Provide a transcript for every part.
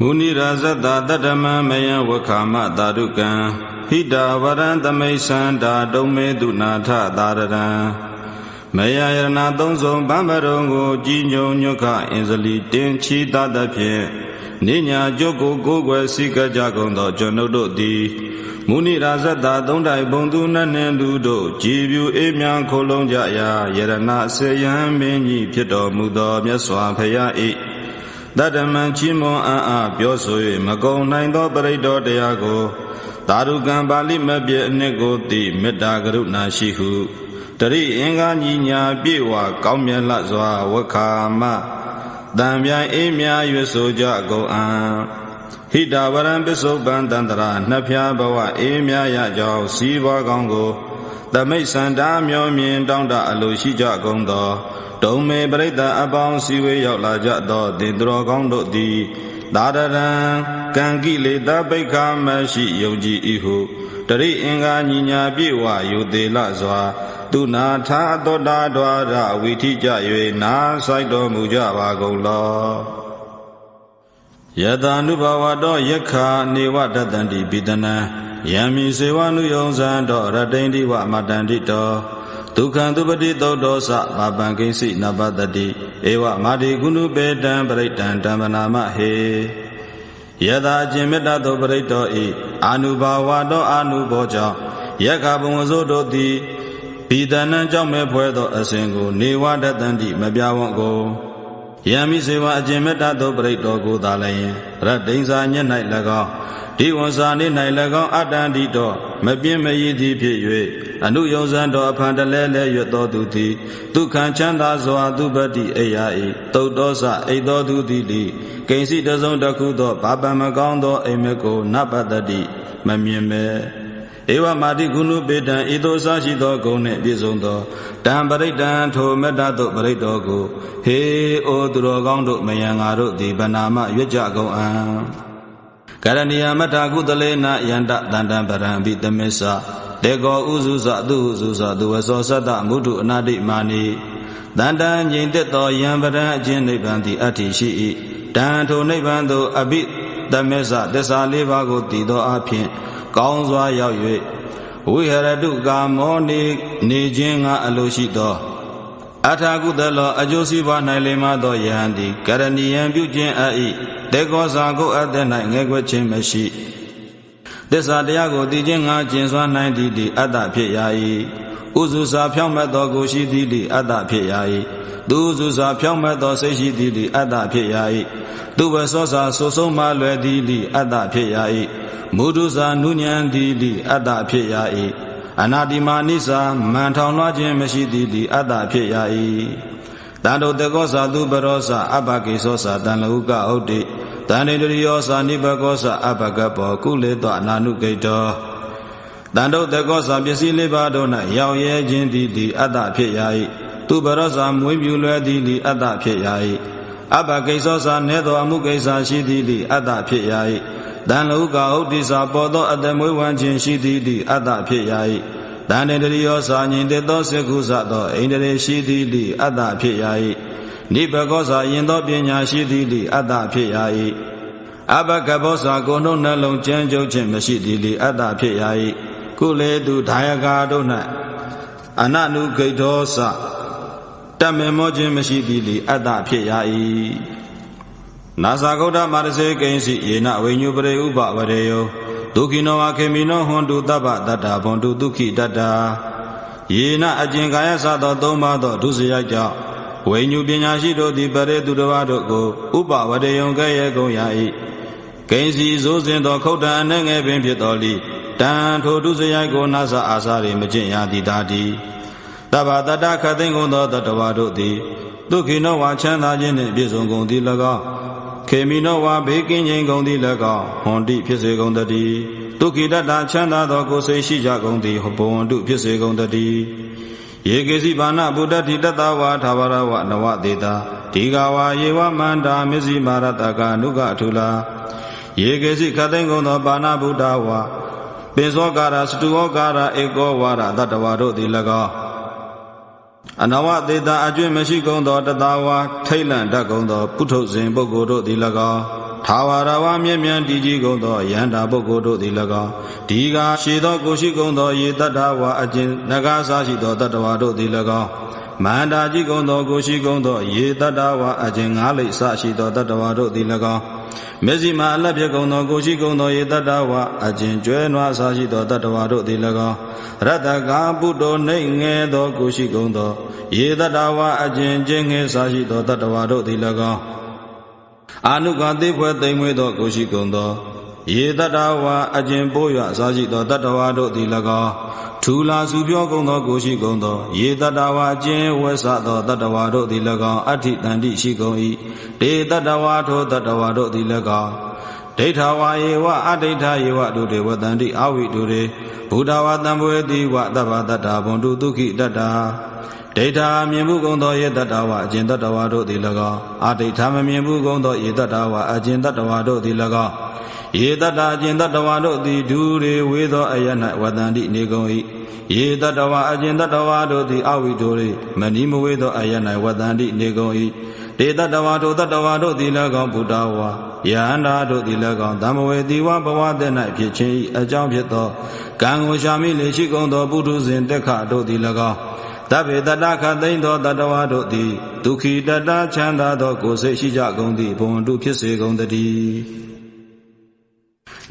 မုနိရာဇတတတ္တမမယံဝခာမတာရုကံဟိတာဝရံသမိတ်သန္တာဒုံမေတုနာထသာရရံမယယရဏသုံးဆုံးဗမ္ပရုံကိုကြည်ညုံညွတ်ခအင်္ဇလီတင်ချီတတ်ဖြင့်နိညာကျုပ်ကိုကိုယ်ွယ်စိကကြကုန်သောကျွန်ုပ်တို့သည်မုနိရာဇတသုံးတိုင်ဘုံသူနတ်နှင့်လူတို့ကြည်ပြူအေးမြန်းခိုလုံးကြရာယရဏဆေယံမင်းကြီးဖြစ်တော်မူသောမြတ်စွာဘုရား၏ တတ္တမံချီးမွန်အံ့အားပြောဆို၍မကုံနိုင်သောပရိတော်တရားကိုသာရုကံပါဠိမပြည့်အနှစ်ကိုသိမေတ္တာကရုဏာရှိဟုတရိအင်္ဂါညီညာပြေဝကောင်းမြတ်လစွာဝခာမတံပြိုင်အေးမြရွဆိုကြကုန်အံဟိတဝရံပစ္စုပန်တန္တရာနှစ်ဖြာဘဝအေးမြရကြောင်းစီးပွားကောင်းကို သမိတ်စန္ဒာမျောမြင်တောင်းတအလိုရှိကြကုန်သောဒုံမေပရိသတ်အပေါင်းစီဝေးရောက်လာကြသောတင်တော်ကောင်းတို့သည်သာရရံကံကိလေသာပိခာမရှိယုံကြည်၏ဟုတရိအင်္ဂါညီညာပြေဝယုသေးလစွာသူနာထာသောတာဒွါရဝိထိကြ၍နာဆိုင်တော်မူကြပါကုန်လောယတ ानु ဘဝတောယက္ခာနေဝတတန္တိပိတနံ ယံမီစေဝနုယုံဇံတော်ရတိန်တိဝမတန္တိတောဒုက္ခံသူပတိသုတ်တော်စဘာပံကိစီနပတတိဧဝမာတိကုဏုပေတံပရိတံဓမ္မနာမဟေယသာအကျင်မေတ္တသောပရိတောဤအာနုဘာဝတော်အာနုဘောကြောင့်ယက္ခဘုံဝဇုတို့သည်ဘိဒနံကြောင့်မဲ့ဖွဲသောအစဉ်ကိုနေဝတတန္တိမပြဝံ့ကို ယံမိစေဝအကျင်မေတ္တသောပရိတောကိုသာလည်းရတ္တိန်စာညက်၌၎င်းဒီဝန်စာနေ၌၎င်းအတ္တန္တိတော်မပြင်းမရည်သည်ဖြစ်၍အနုယုံဇံတော်အဖန်တလဲလဲရွတ်တော်သူသည်ဒုက္ခံချမ်းသာစွာသူပတိအိယာဤတုတ်တော်စအိတ်တော်သူသည်လိကိဉ္စီတစုံတစ်ခုသောဘာပံမကောင်းသောအိမ်မက်ကိုနပတတိမမြင်မဲ ဧဝမာတိကုဏုပေတံဤသို့ဆရှိသောဂုဏ်နှင့်ပြည့်စုံသောတံပရိတံထိုမေတ္တသို့ပရိတော်ကိုဟေအိုသူတော်ကောင်းတို့မယံငါတို့သည်ဗနာမရွတ်ကြကုန်အံ့ကရဏီယမထာကုသလေနယန္တတန္တံပရံပိသမစ္ဆတေကောဥစုစသူဥစုစသူဝသောသတ္တမုဒ္ဓအနာတိမာနိတန္တံငြိမ်သက်သောယံပရံအချင်းနိဗ္ဗာန်သည်အတ္တိရှိ၏တံထိုနိဗ္ဗာန်သို့အဘိသမစ္ဆသစ္စာလေးပါးကိုတည်သောအဖြစ် ကောင်းစွာရောက်၍ဝိဟရတုကာမောနေနေခြင်းငါအလိုရှိသောအထာကုသလောအကျိုးစီးပွား၌လိမ္မာသောယဟန်သည်ကရဏီယံပြုခြင်းအ၏တေကောစာကိုအသက်၌ငဲကွက်ခြင်းမရှိသစ္စာတရားကိုသိခြင်းငါကျင်စွာနိုင်သည်သည်အတ္တဖြစ်ရာ၏ဥစုစာဖြောင့်မတ်သောကိုရှိသည်သည်အတ္တဖြစ်ရာ၏သူဥစုစာဖြောင့်မတ်သောစိတ်ရှိသည်သည်အတ္တဖြစ်ရာ၏သူဝဆောစာဆိုဆုံးမှလွယ်သည်သည်အတ္တဖြစ်ရာ၏ မုဒုစာနုညံသည်သည်အတ္တဖြစ်ရာ၏အနာတိမာနိစာမန်ထောင်လွှားခြင်းမရှိသည်သည်အတ္တဖြစ်ရာ၏တန်တုတကောစာသူပရောစာအဘဂေသောစာတန်လဟုကဥဒိတန်တေတရိယောစာနိဘကောစာအဘဂဘောကုလေတောအနာနုဂိတောတန်တုတကောစာပစ္စည်းလေးပါးတို့၌ရောက်ရဲခြင်းသည်သည်အတ္တဖြစ်ရာ၏သူပရောစာမွေးမြူလွယ်သည်သည်အတ္တဖြစ်ရာ၏အဘဂိသောစာနေသောအမှုကိစ္စရှိသည်သည်အတ္တဖြစ်ရာ၏ တန်လုကဥဒိစာပေါ်သောအတ္တမွေးဝမ်းခြင်းရှိသည်သည်အတ္တဖြစ်ရာ၏တန်တေတရိယောစာညင်တေသောစေကုသသောအိန္ဒြေရှိသည်သည်အတ္တဖြစ်ရာ၏နိဘကောစာယင်သောပညာရှိသည်သည်အတ္တဖြစ်ရာ၏အဘကဘောစာကိုယ်နှုတ်နှလုံးကြမ်းကြုတ်ခြင်းမရှိသည်သည်အတ္တဖြစ်ရာ၏ကုလေသူဒါယကာတို့၌အနနုဂိတောစတမေမောခြင်းမရှိသည်သည်အတ္တဖြစ်ရာ၏ နာသာဂௌဒမာရစေကိဉ္စီယေနဝိညုပရိဥပဝရေယောဒုက္ခိနောဝခေမိနောဟွန်တုတပ္ပတတ္တာဘွန်တုဒုက္ခိတတ္တာယေနအကျင်ကာယသသောသုံးပါးသောဒုစရိုက်ကြောင့်ဝိညုပညာရှိတို့သည်ပရိသူတော်ဘာတို့ကိုဥပဝတယုံကဲ့ရဲ့ကုန်ရ၏ကိဉ္စီစိုးစဉ်သော ခုတ်တံအနှဲငယ်ပင်ဖြစ်တော်လိတန်ထိုဒုစရိုက်ကိုနာသအာစာရိမကျင့်ရသည်တာတိတဗ္ဗတတ္တခသိင်ကုန်သောတတဝါတို့သည်ဒုက္ခိနောဝါချမ်းသာခြင်းနှင့်ပြည့်စုံကုန်သည်၎င်း ခေမိနောဝါဘေးကင်းခြင်းကုန်သည်၎င်းဟွန်တိဖြစ်စေကုန်တည်းဒုက္ခိတတချမ်းသာသောကိုယ်စိတ်ရှိကြကုန်သည်ဟဘဝန္တုဖြစ်စေကုန်တည်းယေကေစီဘာနာဗုဒ္ဓတိတတဝါသာဝရဝနဝတေတာဒီဃဝါယေဝမန္တာမစ္စည်းမာရတကအနုကအထုလာယေကေစီခသိင်ကုန်သောဘာနာဗုဒ္ဓဝါပင်စောကာရစတုဩကာရဧကောဝါရတတဝါတို့သည်၎င်း အနဝသေတာအကျွင့်မရှိကုန်သောတတဝါထိတ်လန့်တတ်ကုန်သောပုထုဇဉ်ပုဂ္ဂိုလ်တို့သည်၎င်းထာဝရဝမြင့်မြတ်တည်ကြည်ကုန်သောယန္တာပုဂ္ဂိုလ်တို့သည်၎င်းဒီကရှေသောကိုရှိကုန်သောယေတတ္တဝါအကျဉ်နဂါစားရှိသောတတ္တဝါတို့သည်၎င်း မန္တာကြီးကုန်သောကိုရှိကုန်သောယေတတ္တဝါအကျဉ်ငါးလိပ်စရှိသောတတ္တဝါတို့သည်၎င်းမျက်စိမှအလက်ပြကုန်သောကိုရှိကုန်သောယေတတ္တဝါအကျဉ်ကျွဲနွားစားရှိသောတတ္တဝါတို့သည်၎င်းရတ္တကာပုတ္တောနှိမ့်ငယ်သောကိုရှိကုန်သောယေတတ္တဝါအကျဉ်ကျင်းငယ်စားရှိသောတတ္တဝါတို့သည်၎င်းအာနုကတိဖွဲသိမ်မွေးသောကိုရှိကုန်သောယေတတဝါအကျင်ပိုးရစားရှိသောတတဝါတို့သည်၎င်း ထူလာစုပြောကုန်သောကိုရှိကုန်သောယေတတဝါအကျင်ဝဲဆသောတတဝါတို့သည်၎င်းအဋ္ဌိတန်တိရှိကုန်၏ဒေတတဝါထိုတတဝါတို့သည်၎င်းဒိဋ္ဌဝါယေဝအဒိဋ္ဌယေဝဒုတေဝတန္တိအဝိတုရေဘုဒ္ဓဝါတံဘွေတိဝတဗ္ဗတတ္တာဘွန်တုဒုက္ခိတတ္တာဒိဋ္ဌာမြင်မှုကုန်သောယေတတ္တဝါအကျင်တတ္တဝါတို့သည်၎င်းအဒိဋ္ဌာမမြင်မှုကုန်သောယေတတ္တဝါအကျင်တတ္တဝါတို့သည်၎င်းယေတတ္တာအကျင်တတ္တဝါတို့သည်ဒူရေဝေသောအယ၌ဝတန္တိနေကုန်၏ ယေတတ္တဝါအကျင်တတ္တဝါတို့သည်အဝိဒိုရေမဏိမဝေသောအယ၌ဝတန္တိနေကုန်၏တေတတ္တဝါတို့တတ္တဝါတို့သည်၎င်းဘုဒ္ဓဝါယန္တာတို့သည်၎င်းဓမ္မဝေတိဝဘဝတည်း၌ဖြစ်ခြင်း၏အကြောင်းဖြစ်သောကံကိုရှာမိလေရှိကုန်သောပုထုဇဉ်တက်ခတို့သည်၎င်းတဗ္ဗေတတခသိမ့်သောတတဝါတို့သည်ဒုက္ခိတတချမ်းသာသောကိုယ်စိတ်ရှိကြကုန်သည့်ဘုံတုဖြစ်စေကုန်တည်း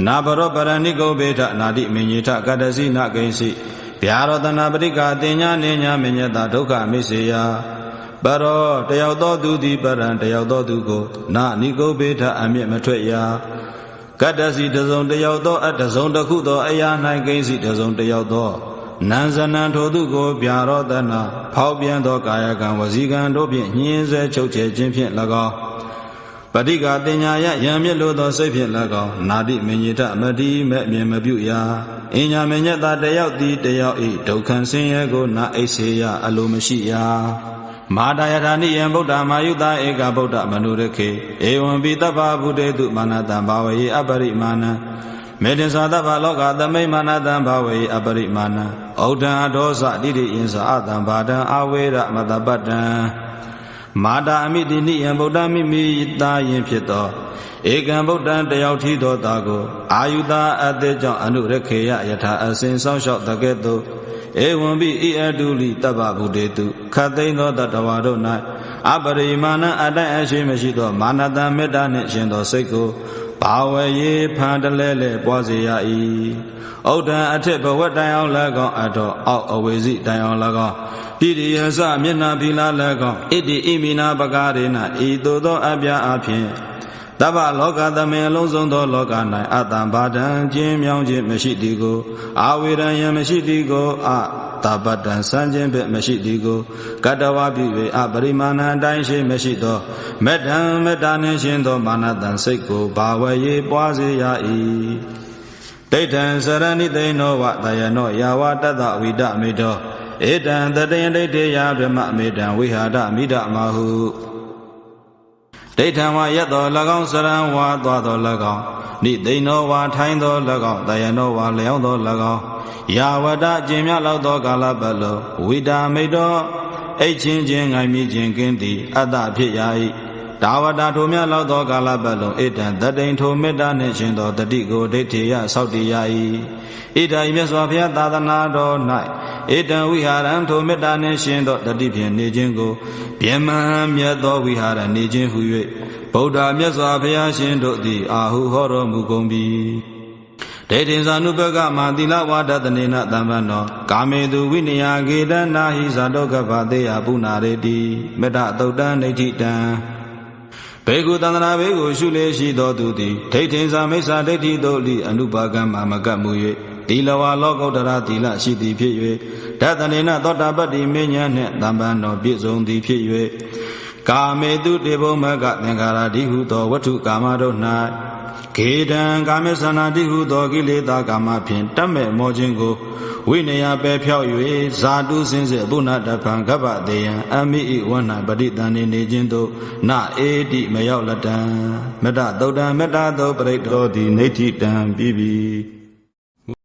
နာဘရောပရဏိကုဘေထနာတိမင်ညေထကတ္တစီနဂိဉ္စီ ဗျာရောတနာပရိကာတင်ညာနေညာမညတဒုက္ခမိစေယပရောတယောက်သောသူသည်ပရံတယောက်သောသူကိုနာနိကုဘေထအမျက်မထွက်ရာကတ္တစီတစုံတယောက်သောအတစုံတစ်ခုသောအရာ၌ဂိဉ္စီတစုံတယောက်သောနံဇနံထိုသူကိုဗျာရောတနာဖောက်ပြန်သောကာယကံဝစီကံတို့ဖြင့်ညှင်းဆဲချုပ်ချယ်ခြင်းဖြင့်၎င်းပဋိကာတင်ညာယယံမြစ်လိုသောစိတ်ဖြင့်၎င်းနာတိမညိတမတိမဲ့မြင်မပြုရာ အင်ညာမညက်သာတယောက်သည်တယောက်ဤဒုက္ခံဆင်းရဲကိုနာအိစေယအလိုမရှိရာမာတယထာနိယံဗုဒ္ဓမာယုတဧကဗုဒ္ဓမနုရခေဧဝံပိတ္တဗဗုတေတုမာနတံဘာဝေအပရိမာဏံမေတ္တသာတဗ္ဗလောကသမိမာနတံဘာဝေအပရိမာဏံဩဒံအဒောစတိတိယင်္စအတံဘာဒံအဝေရမတပတ္တံ မာတာအမိတိနိယံဗုဒ္ဓမိမိတာယင်ဖြစ်သောဧကံဗုဒ္ဓံတယောက်ထီသောတာကိုအာယုတာအသေးကြောင့်အနုရခေယယထာအစဉ်ဆောင်းလျှောက်တကဲ့သို့ဧဝံပိဣအတုလိတပ္ပဗုတေတုခတ်သိမ်းသောတတဝါတို့၌အပရိမာဏအတိုင်အရှိမရှိသောမာနတံမေတ္တာနှင့်ရှင်သောစိတ်ကို ဘာဝရေဖန်တလဲလဲပွားစေရ၏ဩဒံအထက်ဘဝတိုင်အောင်၎င်းအတော်အောက်အဝေစီတိုင်အောင်၎င်းတိရိယစမျက်နာဖီလာ၎င်းဣတိဣမိနာပကာရေနဤသို့သောအပြာအဖြစ်တဗ္ဗလောကသမင်အလုံးစုံသောလောက၌အတံဘာဒံကျင်းမြောင်းခြင်းမရှိသည်ကိုအာဝေရယံမရှိသည်ကိုအ တပတံစံခြင်းပဲမရှိသည်ကိုကတဝပြု၍အပရိမာဏအတိုင်းရှိမရှိသောမေတ္တံမေတ္တာနှင့်ရှင်သောမာနတံစိတ်ကိုဘာဝရေပွားစေရ၏ဒိဋ္ဌံစရဏိသိဏောဝတယနောယာဝတတဝိဒမေတောဧတံတတယဒိဋ္ဌေယဗြမမေတံဝိဟာဒမိဒမဟုဒိဋ္ဌံဝါယက်တော်၎င်းစရံဝါသွားတော်၎င်းနိသိဏောဝါထိုင်းတော်၎င်းတယနောဝါလျောင်းတော်၎င်း ယာဝတအကျင်မြလောက်သောကာလပတ်လုံးဝိတာမိတောအိတ်ချင်းချင်းငိုင်မြခြင်းကင်းသည်အတ္တဖြစ်ရာ၏ဒါဝတာထိုမြလောက်သောကာလပတ်လုံးဣတံတတိန်ထိုမေတ္တာနှင့်ရှင်သောတတိကိုဒိဋ္ဌိယဆောက်တည်ရ၏ဣဒာဤမြတ်စွာဘုရားသာသနာတော်၌ဧတံဝိဟာရံထိုမေတ္တာနှင့်ရှင်သောတတိဖြင့်နေခြင်းကိုပြမံမြတ်သောဝိဟာရနေခြင်းဟု၍ဗုဒ္ဓမြတ်စွာဘုရားရှင်တို့သည်အာဟုဟောတော်မူကုန်ပြီ ဒေတိဇာနုပကမာတိလဝါဒတနေနတမ္ပန္နောကာမေတုဝိနယဂေတနာဟိဇာတောကပတေယပုနာရေတိမေတ္တသုတ်တံဒိဋ္ဌိတံဘေကုတန္တနာဘေကိုရှုလေရှိသောသူသည်ဒိဋ္ဌိဇာမိစ္ဆာဒိဋ္ဌိတို့လိအနုပါကံမှာမကတ်မူ၍တိလဝါလောကုတ္တရာတိလရှိသည်ဖြစ်၍ဓတနေနသောတာပတ္တိမဉ္ဇဉ်နှင့်တမ္ပန္နောပြည့်စုံသည်ဖြစ်၍ကာမေတုတေဘုံမကသင်္ခါရတိဟုသောဝတ္ထုကာမတို့၌ ခေတံကာမေသနာတိဟုသောကိလေသာကာမဖြင့်တတ်မဲ့မောခြင်းကိုဝိနယပဲဖြောက်၍ဇာတုစင်းစေဘုနာတဖံကပ္ပတေယံအမိဣဝဏပရိတန်နေနေခြင်းသို့နအေတိမရောက်လတံမေတ္တသုတ်တံမေတ္တာသောပရိတောတိနေတိတံပြီးပြီ